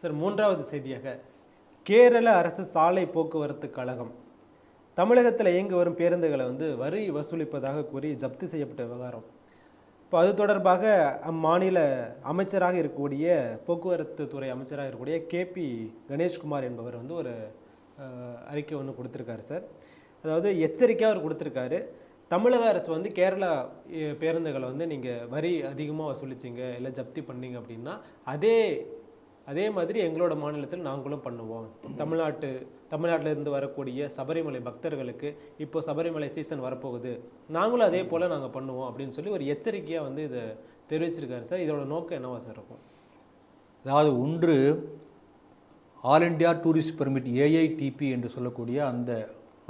Sir மூன்றாவது செய்தியாக கேரள அரசு சாலை போக்குவரத்து கழகம். தமிழகத்தில் இயங்கி வரும் பேருந்துகளை வந்து வரி வசூலிப்பதாக கூறி ஜப்தி செய்யப்பட்ட விவகாரம். இப்போ அது தொடர்பாக அம்மாநில அமைச்சராக இருக்கக்கூடிய போக்குவரத்து துறை அமைச்சராக இருக்கக்கூடிய கேபி கணேஷ்குமார் என்பவர் வந்து ஒரு அறிக்கை ஒன்று கொடுத்துருக்காரு சார். அதாவது எச்சரிக்கையாக அவர் கொடுத்துருக்காரு. தமிழக அரசு வந்து கேரளா பேருந்துகளை வந்து நீங்கள் வரி அதிகமாக வசூலிச்சிங்க இல்லை ஜப்தி பண்ணீங்க அப்படின்னா அதே அதே மாதிரி எங்களோட மாநிலத்தில் நாங்களும் பண்ணுவோம். தமிழ்நாட்டு தமிழ்நாட்டில இருந்து வரக்கூடிய சபரிமலை பக்தர்களுக்கு இப்போ சபரிமலை சீசன் வரப்போகுது. நாங்களும் அதே போல் நாங்கள் பண்ணுவோம் அப்படின்னு சொல்லி ஒரு எச்சரிக்கையாக வந்து இதை தெரிவிச்சிருக்காரு. சார் இதோட நோக்கம் என்னவா சார் இருக்கும்? அதாவது ஒன்று all India tourist permit AITP என்று சொல்லக்கூடிய அந்த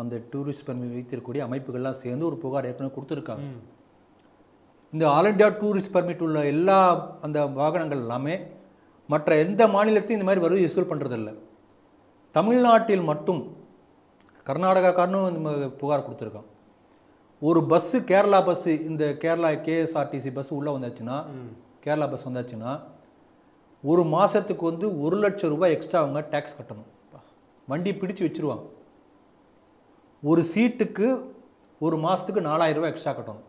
அந்த டூரிஸ்ட் பெர்மிட் வைத்திருக்கக்கூடிய அமைப்புகள்லாம் சேர்ந்து ஒரு புகார் ஏற்கனவே கொடுத்துருக்காங்க. இந்த ஆல் இந்தியா டூரிஸ்ட் பெர்மிட் உள்ள எல்லா அந்த வாகனங்கள் எல்லாமே மற்ற எந்த மாநிலத்தையும் இந்த மாதிரி வரி வசூல் பண்ணுறதில்ல தமிழ்நாட்டில் மட்டும் கர்நாடகாக்காரனும் இந்த புகார் கொடுத்துருக்கான். ஒரு பஸ்ஸு கேரளா பஸ்ஸு இந்த கேரளா கேஎஸ்ஆர்டிசி பஸ் உள்ளே வந்தாச்சுன்னா. கேரளா பஸ் வந்தாச்சுன்னா ஒரு மாதத்துக்கு வந்து ஒரு லட்சம் ரூபாய் எக்ஸ்ட்ரா அவங்க டேக்ஸ் கட்டணும். வண்டி பிடிச்சு வச்சிருவாங்க. ஒரு சீட்டுக்கு ஒரு மாதத்துக்கு நாலாயிரம் ரூபாய் எக்ஸ்ட்ரா கட்டணும்.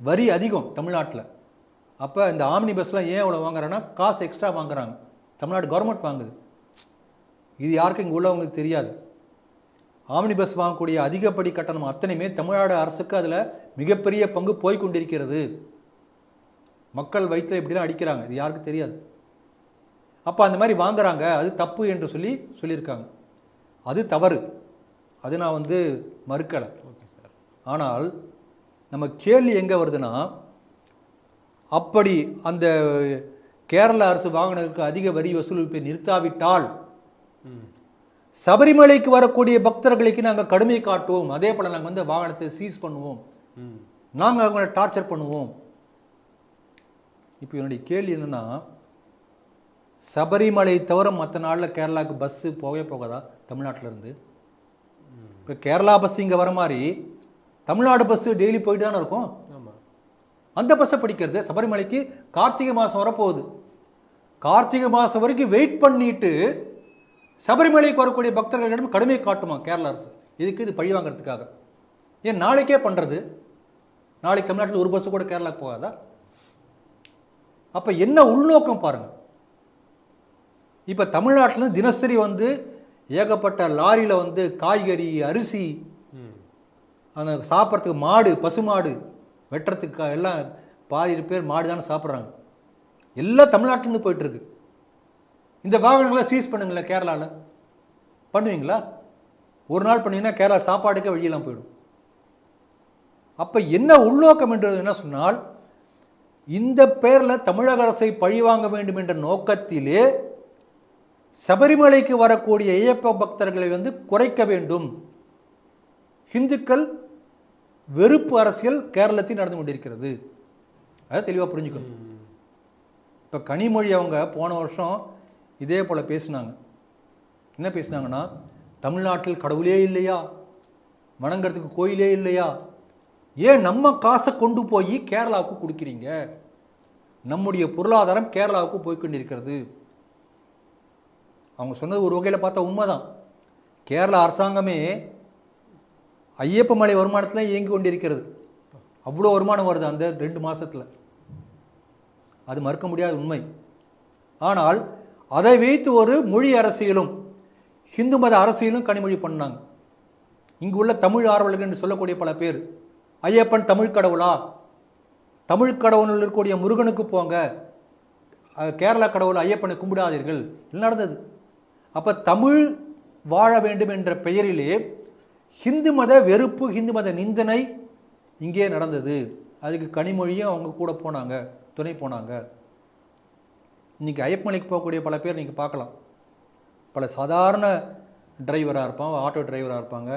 வரி அதிகம் தமிழ்நாட்டில். அப்போ இந்த ஆம்னி பஸ்லாம் ஏன் இவ்வளோ வாங்குறாங்கன்னா காசு எக்ஸ்ட்ரா வாங்குறாங்க. தமிழ்நாடு கவர்மெண்ட் வாங்குது. இது யாருக்கும் இங்கே உள்ளவங்களுக்கு தெரியாது. ஆம்னி பஸ் வாங்கக்கூடிய அதிகப்படி கட்டணம் அத்தனையுமே தமிழ்நாடு அரசுக்கு அதில் மிகப்பெரிய பங்கு போய் கொண்டிருக்கிறது. மக்கள் வயிற்றில் இப்படிலாம் அடிக்கிறாங்க. இது யாருக்கும் தெரியாது. அப்போ அந்த மாதிரி வாங்குறாங்க. அது தப்பு என்று சொல்லி சொல்லியிருக்காங்க. அது தவறு. அது நான் வந்து மறுக்கலை. Okay sir. ஆனால் நம்ம கேள்வி எங்கே வருதுன்னா அப்படி அந்த கேரள அரசு வாகனங்களுக்கு அதிக வரி வசூலிப்பை நிறுத்தாவிட்டால் சபரிமலைக்கு வரக்கூடிய பக்தர்களுக்கு நாங்கள் கடுமை காட்டுவோம். அதே போல் நாங்கள் வந்து வாகனத்தை சீஸ் பண்ணுவோம். நாங்கள் அவங்கள டார்ச்சர் பண்ணுவோம். இப்போ என்னுடைய கேள்வி என்னன்னா சபரிமலை தவிர மற்ற நாளில் கேரளாவுக்கு பஸ்ஸு போகவே போகாதா? தமிழ்நாட்டுல இருந்து. இப்போ கேரளா பஸ் இங்கே வர மாதிரி தமிழ்நாடு பஸ்ஸு டெய்லி போயிட்டு தானே இருக்கும்? அந்த பஸ்ஸை பிடிக்கிறது. சபரிமலைக்கு கார்த்திகை மாதம் வரப்போகுது. கார்த்திகை மாதம் வரைக்கும் வெயிட் பண்ணிட்டு சபரிமலைக்கு வரக்கூடிய பக்தர்களிடம் கடுமை காட்டுமா கேரள அரசு? இதுக்கு இது பழி வாங்குறதுக்காக. ஏன் நாளைக்கே பண்ணுறது நாளைக்கு தமிழ்நாட்டில் ஒரு பஸ்ஸு கூட கேரளாக்கு போகாதா? அப்போ என்ன உள்நோக்கம் பாருங்க. இப்போ தமிழ்நாட்டில் தினசரி வந்து ஏகப்பட்ட லாரியில் வந்து காய்கறி அரிசி அந்த சாப்பிட்றதுக்கு மாடு பசுமாடு வெட்டுறதுக்கு எல்லாம் பாதி பேர் மாடு தானே சாப்பிட்றாங்க. எல்லாம் தமிழ்நாட்டிலேருந்து போயிட்டுருக்கு. இந்த வாகனங்களை சீஸ் பண்ணுங்களேன் கேரளாவில் பண்ணுவீங்களா? ஒரு நாள் பண்ணீங்கன்னா கேரளா சாப்பாடுக்கே வழியெல்லாம் போயிடும். அப்போ என்ன உள்நோக்கம் என்று என்ன சொன்னால் இந்த பேரில் தமிழக அரசை பழிவாங்க வேண்டும் என்ற நோக்கத்திலே சபரிமலைக்கு வரக்கூடிய ஐயப்ப பக்தர்களை வந்து குறைக்க வேண்டும். ஹிந்துக்கள் வெறுப்பு அரசியல் கேரளத்தில் நடந்து கொண்டிருக்கிறது. அதை தெளிவாக புரிஞ்சுக்கணும். இப்போ கனிமொழி அவங்க போன வருஷம் இதே போல் பேசுனாங்க. என்ன பேசுனாங்கன்னா தமிழ்நாட்டில் கடவுளே இல்லையா? வணங்குறதுக்கு கோயிலே இல்லையா? ஏன் நம்ம காசை கொண்டு போய் கேரளாவுக்கு கொடுக்குறீங்க? நம்முடைய பொருளாதாரம் கேரளாவுக்கு போய்கொண்டிருக்கிறது அவங்க சொன்னது ஒரு வகையில் பார்த்தா உண்மைதான். கேரளா அரசாங்கமே ஐயப்ப மலை வருமானத்தில் இயங்கி கொண்டிருக்கிறது. அவ்வளோ வருமானம் வருது அந்த ரெண்டு மாதத்தில் அது மறுக்க முடியாத உண்மை. ஆனால் அதை வைத்து ஒரு மொழி அரசியலும் ஹிந்து மத அரசியலும் கனிமொழி பண்ணாங்க. இங்கு உள்ள தமிழ் ஆர்வலர்கள் என்று சொல்லக்கூடிய பல பேர் ஐயப்பன் தமிழ் கடவுளா? தமிழ் கடவுளில் இருக்கக்கூடிய முருகனுக்கு போங்க. கேரளா கடவுள் ஐயப்பனை கும்பிடாதீர்கள். நடந்தது. அப்போ தமிழ் வாழ வேண்டும் என்ற பெயரிலே ஹிந்து மத வெறுப்பு ஹிந்து மத நிந்தனை இங்கே நடந்தது. அதுக்கு கனிமொழியும் அவங்க கூட போனாங்க துணை போனாங்க. இன்றைக்கி ஐயப்பமலைக்கு போகக்கூடிய பல பேர் நீங்கள் பார்க்கலாம். பல சாதாரண டிரைவராக இருப்பான் ஆட்டோ டிரைவராக இருப்பாங்க.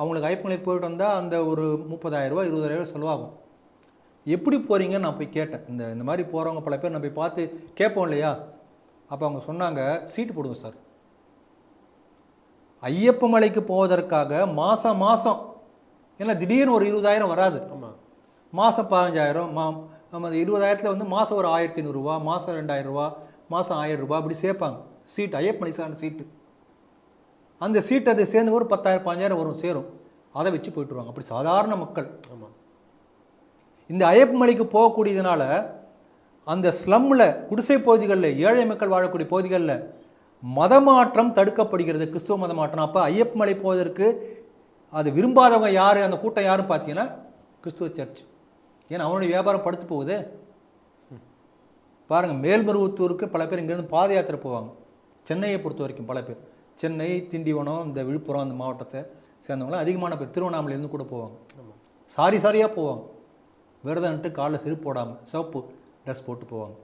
அவங்களுக்கு ஐயப்பமலைக்கு போயிட்டு வந்தால் அந்த ஒரு முப்பதாயிரரூபா இருபதாயிரரூபா இருபதாயிரம் செலவாகும். எப்படி போகிறீங்கன்னு நான் போய் கேட்டேன். இந்த இந்த மாதிரி போகிறவங்க பல பேர் நான் போய் பார்த்து கேட்போம் இல்லையா? அப்போ அவங்க சொன்னாங்க சீட்டு போடுங்க சார். ஐயப்ப மலைக்கு போவதற்காக மாதம் மாதம் ஏன்னா திடீர்னு ஒரு இருபதாயிரம் வராது. ஆமாம் மாதம் பதினஞ்சாயிரம் மா நம்ம இருபதாயிரத்தில் வந்து மாதம் ஒரு ஆயிரத்தி ஐநூறுரூவா மாதம் ரெண்டாயிரம் ரூபா மாதம் ஆயிரம் ரூபாய் அப்படி சேர்ப்பாங்க. சீட் ஐயப்ப சார்ந்த சீட்டு. அந்த சீட் அது சேர்ந்து ஒரு பத்தாயிரம் பாஞ்சாயிரம் வரும் சேரும். அதை வச்சு போயிட்டுருவாங்க. அப்படி சாதாரண மக்கள். ஆமாம் இந்த ஐயப்ப மலைக்கு போகக்கூடியதுனால அந்த ஸ்லம்மில் குடிசை பகுதிகளில் ஏழை மக்கள் வாழக்கூடிய பகுதிகளில் மதமாற்றம் தடுக்கப்படுகிறது கிறிஸ்துவ மதமாற்றம். அப்போ ஐயப்ப மலை போவதற்கு அது விரும்பாதவங்க யார் அந்த கூட்டம் யாருன்னு பார்த்தீங்கன்னா கிறிஸ்துவ சர்ச். ஏன்னா அவனுடைய வியாபாரம் படுத்து போகுது. பாருங்கள் மேல்மருவத்தூருக்கு பல பேர் இங்கேருந்து பாத யாத்திரை போவாங்க. சென்னையை பொறுத்த வரைக்கும் பல பேர். சென்னை திண்டிவனம் இந்த விழுப்புரம் அந்த மாவட்டத்தை சேர்ந்தவங்களாம் அதிகமான பேர் திருவண்ணாமலையிலேருந்து கூட போவாங்க. சாரி சாரியாக போவாங்க. விரதம்ட்டு காலில் செருப்பு போடாமல் சிவப்பு ட்ரெஸ் போட்டு போவாங்க.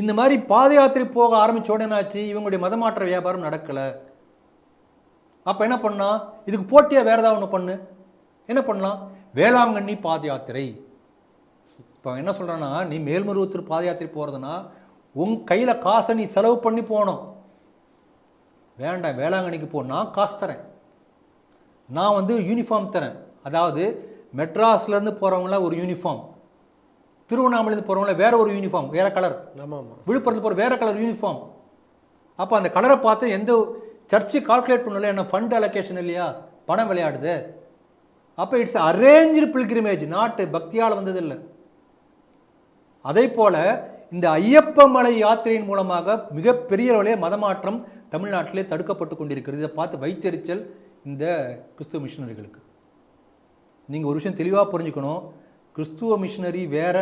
இந்த மாதிரி பாத யாத்திரை போக ஆரம்பிச்ச உடனாச்சு இவங்களுடைய மதமாற்ற வியாபாரம் நடக்கலை. அப்போ என்ன பண்ணால் இதுக்கு போட்டியாக வேறு ஏதாவது ஒன்று பண்ணு. என்ன பண்ணலாம் வேளாங்கண்ணி பாத யாத்திரை இப்போ என்ன சொல்கிறான்னா நீ மேல்மருவத்தூர் பாத யாத்திரை போகிறதுனா உன் கையில் காசை நீ செலவு பண்ணி போகணும். வேண்டாம் வேளாங்கண்ணிக்கு போ. நான் காசு தரேன். நான் வந்து யூனிஃபார்ம் தரேன். அதாவது மெட்ராஸ்லேருந்து போகிறவங்களாம் ஒரு யூனிஃபார்ம் திருவண்ணாமலேருந்து போகிறவங்கள வேற ஒரு யூனிஃபார்ம் வேற கலர் ஆமாம். ஆமாம் விழுப்புரத்தில் போகிற வேற கலர் யூனிஃபார்ம் அப்போ அந்த கலரை பார்த்து எந்த சர்ச்சு கால்குலேட் பண்ணல என்ன ஃபண்ட் அலோகேஷன் இல்லையா? பணம் விளையாடுது. அப்போ இட்ஸ் அரேஞ்சு பில்கிரிமேஜ் நாட்டு பக்தியால் வந்ததில்லை அதே போல இந்த ஐயப்ப மலை யாத்திரையின் மூலமாக மிகப்பெரிய அளவிலே மதமாற்றம் தமிழ்நாட்டிலே தடுக்கப்பட்டு கொண்டிருக்கிறது. இதை பார்த்து வைத்தெரிச்சல் இந்த கிறிஸ்துவ மிஷனரிகளுக்கு நீங்கள் ஒரு விஷயம் தெளிவாக புரிஞ்சுக்கணும். கிறிஸ்துவ மிஷனரி வேற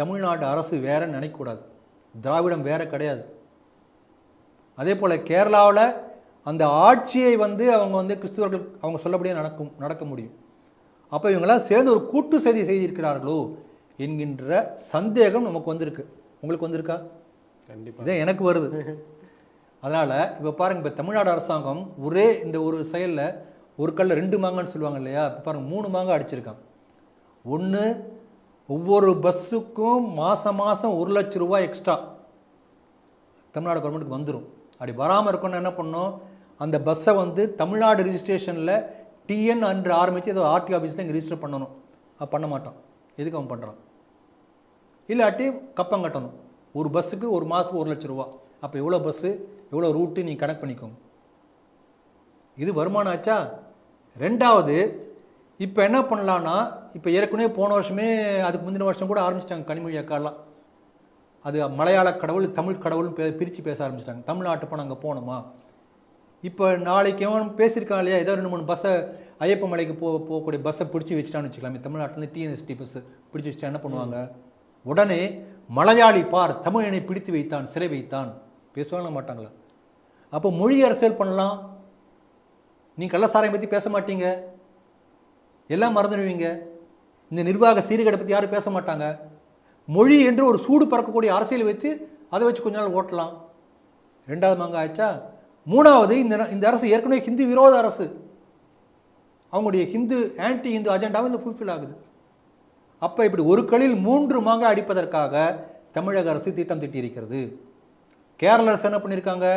தமிழ்நாடு அரசு வேறன்னு நினைக்கக்கூடாது. திராவிடம் வேற கிடையாது. அதே போல் கேரளாவில் அந்த ஆட்சியை வந்து அவங்க வந்து கிறிஸ்துவர்கள் அவங்க சொல்லபடியே நடக்கும் நடக்க முடியும். அப்போ இவங்கெல்லாம் சேர்ந்து ஒரு கூட்டு செய்தி செய்திருக்கிறார்களோ என்கின்ற சந்தேகம் நமக்கு வந்திருக்கு. உங்களுக்கு வந்திருக்கா? கண்டிப்பாக இதே எனக்கு வருது. அதனால் இப்போ பாருங்க இப்போ தமிழ்நாடு அரசாங்கம் ஒரே இந்த ஒரு செயலில் ஒரு கல்ல ரெண்டு மாங்கன்னு சொல்லுவாங்க இல்லையா? இப்போ பாருங்க மூணு மாங்காய் அடிச்சிருக்கான். ஒன்று ஒவ்வொரு பஸ்ஸுக்கும் மாதம் மாதம் ஒரு லட்ச ரூபாய் எக்ஸ்ட்ரா தமிழ்நாடு கவர்மெண்ட்டுக்கு வந்துடும் அப்படி வராமல் இருக்கணும்னா என்ன பண்ணோம் அந்த பஸ்ஸை வந்து தமிழ்நாடு ரிஜிஸ்ட்ரேஷனில் டிஎன் அன்று ஆரம்பித்து ஏதோ ஆர்டி ஆஃபீஸில் இங்கே ரிஜிஸ்டர் பண்ணணும். அது பண்ண மாட்டான் எதுக்கு அவன் பண்ணுறான் இல்லாட்டி கப்பம் கட்டணும். ஒரு பஸ்ஸுக்கு ஒரு மாதத்துக்கு ஒரு லட்ச ரூபா. அப்போ எவ்வளோ பஸ்ஸு எவ்வளோ ரூட்டு நீ கனெக்ட் பண்ணிக்கோங்க இது வருமானம் ஆச்சா? ரெண்டாவது இப்போ என்ன பண்ணலான்னா இப்போ ஏற்கனவே போன வருஷமே அதுக்கு முந்தின வருஷம் கூட ஆரம்பிச்சிட்டாங்க கனிமொழி அக்காலாம். அது மலையாள கடவுள் தமிழ் கடவுள்னு பே பிரித்து பேச ஆரம்பிச்சிட்டாங்க. தமிழ்நாட்டு போனால் அங்கே போனோமா இப்போ நாளைக்கு எவன் பேசியிருக்கான் இல்லையா? ஏதோ ரெண்டு மூணு பஸ்ஸை ஐயப்ப மலைக்கு போ போகக்கூடிய பஸ்ஸை பிடிச்சி வச்சுட்டான்னு வச்சுக்கலாமே. தமிழ்நாட்டிலேருந்து டிஎன்எஸ்டி பஸ்ஸு பிடிச்சி வச்சுட்டா என்ன பண்ணுவாங்க? உடனே மலையாளி பார் தமிழனை பிடித்து வைத்தான் சிறை வைத்தான். பேசுவாங்களா மாட்டாங்களா? அப்போ மொழி அரசியல் பண்ணலாம். நீ கள்ளசாரையை பற்றி பேச மாட்டீங்க. எல்லாம் மறந்துடுவீங்க. இந்த நிர்வாக சீர்கேடை பற்றி யாரும் பேச மாட்டாங்க. மொழி என்று ஒரு சூடு பறக்கக்கூடிய அரசியல் வைத்து அதை வச்சு கொஞ்ச நாள் ஓட்டலாம். ரெண்டாவது மாங்க ஆச்சா மூணாவது இந்த இந்த அரசு ஏற்கனவே ஹிந்து விரோத அரசு. அவங்களுடைய ஹிந்து ஆன்டி ஹிந்து அஜெண்டாவும் இந்த ஃபுல்ஃபில் ஆகுது. அப்போ இப்படி ஒரு களில் மூன்று மாங்காய் அடிப்பதற்காக தமிழக அரசு திட்டம் தீட்டியிருக்கிறது. கேரள அரசு என்ன பண்ணியிருக்காங்க?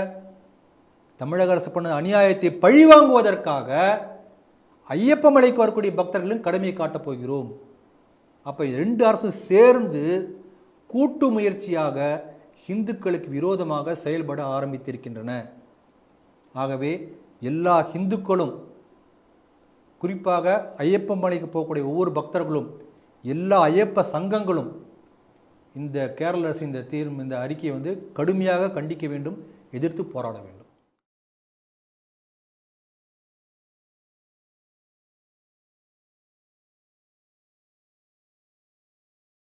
தமிழக அரசு பண்ண அநியாயத்தை பழிவாங்குவதற்காக ஐயப்ப மலைக்கு வரக்கூடிய பக்தர்களும் கடமையை காட்டப் போகிறோம். அப்போ ரெண்டு அரசு சேர்ந்து கூட்டு முயற்சியாக இந்துக்களுக்கு விரோதமாக செயல்பட ஆரம்பித்திருக்கின்றன. ஆகவே எல்லா இந்துக்களும் குறிப்பாக ஐயப்ப மலைக்கு போகக்கூடிய ஒவ்வொரு பக்தர்களும் எல்லா ஐயப்ப சங்கங்களும் இந்த கேரள அரசு இந்த தீர்வு இந்த அறிக்கையை வந்து கடுமையாக கண்டிக்க வேண்டும் எதிர்த்து போராட வேண்டும்.